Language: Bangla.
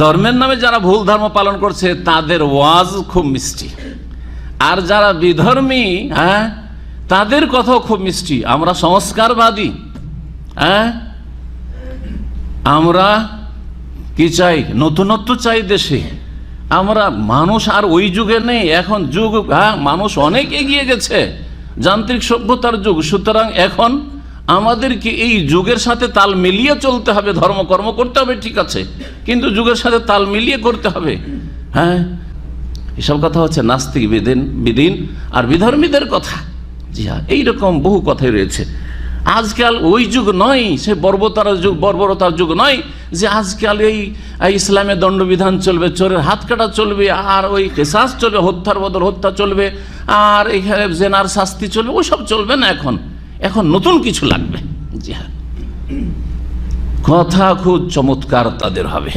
ধর্মের নামে যারা ভুল ধর্ম পালন করছে, তাদের ওয়াজ খুব মিষ্টি। আর যারা বিধর্মী হ্যাঁ তাদের কথাও খুব মিষ্টি। আমরা সংস্কারবাদী হ্যাঁ আমরা কি চাই? নতুনত্ব চাই দেশে। আমরা মানুষ আর ওই যুগে নেই, এখন যুগ হ্যাঁ মানুষ অনেক এগিয়ে গেছে। যান্ত্রিক সভ্যতার যুগ, সুতরাং এখন আমাদেরকে এই যুগের সাথে তাল মিলিয়ে চলতে হবে, ধর্মকর্ম করতে হবে, ঠিক আছে। কিন্তু যুগের সাথে তাল মিলিয়ে করতে হবে। হ্যাঁ? এসব কথা হচ্ছে নাস্তিক বিদিন বিদিন আর বিধর্মীদের কথা। জি হ্যাঁ এইরকম বহু কথাই রয়েছে। আজকাল ওই যুগ নয়, সে বর্বতার যুগ, বর্বরতার যুগ নয় যে আজকাল এই ইসলামের দণ্ডবিধান চলবে, চোরের হাত কাটা চলবে, আর ওই কেসাস চলবে, হত্যার বদল হত্যা চলবে, আর এখানে জেনার শাস্তি চলবে, ওসব চলবে না এখন। এখন নতুন কিছু লাগবে। জি হ্যাঁ। কথা খুব চমৎকার তাদের হবে।